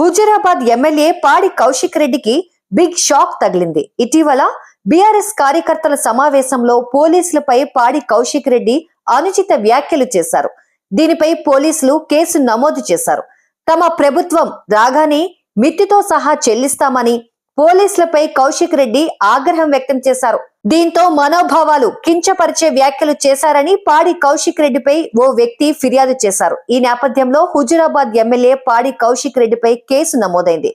Huzurabad MLA పాడి కౌశిక్ రెడ్డికి big shock తగిలింది. ఇటీవల బీఆర్ఎస్ కార్యకర్తల సమావేశంలో పోలీసులపై పాడి కౌశిక్ రెడ్డి అనుచిత వ్యాఖ్యలు చేశారు. దీనిపై పోలీసులు కేసు నమోదు చేశారు. తమ ప్రభుత్వం రాగానే మిత్తితో సహా చెల్లిస్తామని పోలీసులపై కౌశిక్ రెడ్డి ఆగ్రహం వ్యక్తం చేశారు. దీంతో మనోభావాలు కించపరిచే వ్యాఖ్యలు చేశారని పాడి కౌశిక్ రెడ్డిపై ఓ వ్యక్తి ఫిర్యాదు చేశారు. ఈ నేపథ్యంలో హుజురాబాద్ ఎమ్మెల్యే పాడి కౌశిక్ రెడ్డిపై కేసు నమోదైంది.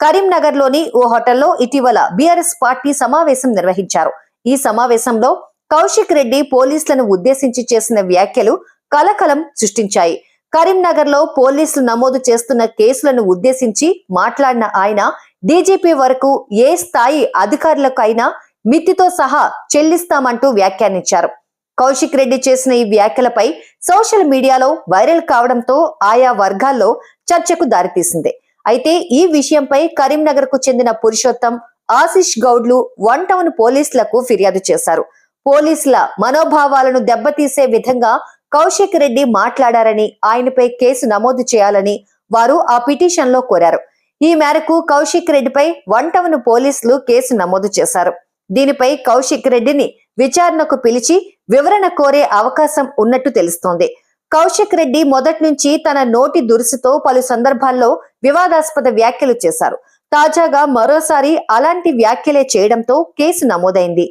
కరీంనగర్లోని ఓ హోటల్లో ఇటీవల బీఆర్ఎస్ పార్టీ సమావేశం నిర్వహించారు. ఈ సమావేశంలో కౌశిక్ రెడ్డి పోలీసులను ఉద్దేశించి చేసిన వ్యాఖ్యలు కలకలం సృష్టించాయి. కరీంనగర్లో పోలీసులు నమోదు చేస్తున్న కేసులను ఉద్దేశించి మాట్లాడిన ఆయన డీజీపీ వరకు ఏ స్థాయి అధికారులకైనా మితితో సహా చెల్లిస్తామంటూ వ్యాఖ్యానించారు. కౌశిక్ రెడ్డి చేసిన ఈ వ్యాఖ్యలపై సోషల్ మీడియాలో వైరల్ కావడంతో ఆయా వర్గాల్లో చర్చకు దారితీసింది. అయితే ఈ విషయంపై కరీంనగర్కు చెందిన పురుషోత్తం ఆశిష్ గౌడ్లు వన్ టౌన్ పోలీసులకు ఫిర్యాదు చేశారు. పోలీసుల మనోభావాలను దెబ్బతీసే విధంగా కౌశిక్ రెడ్డి మాట్లాడారని ఆయనపై కేసు నమోదు చేయాలని వారు ఆ పిటిషన్లో కోరారు. ఈ మేరకు కౌశిక్ రెడ్డిపై వన్ టౌన్ పోలీసులు కేసు నమోదు చేశారు. దీనిపై కౌశిక్ రెడ్డిని విచారణకు పిలిచి వివరణ కోరే అవకాశం ఉన్నట్టు తెలుస్తోంది. కౌశిక్ రెడ్డి మొదటి నుంచి తన నోటి దురుసుతో పలు సందర్భాల్లో వివాదాస్పద వ్యాఖ్యలు చేశారు. తాజాగా మరోసారి అలాంటి వ్యాఖ్యలే చేయడంతో కేసు నమోదైంది.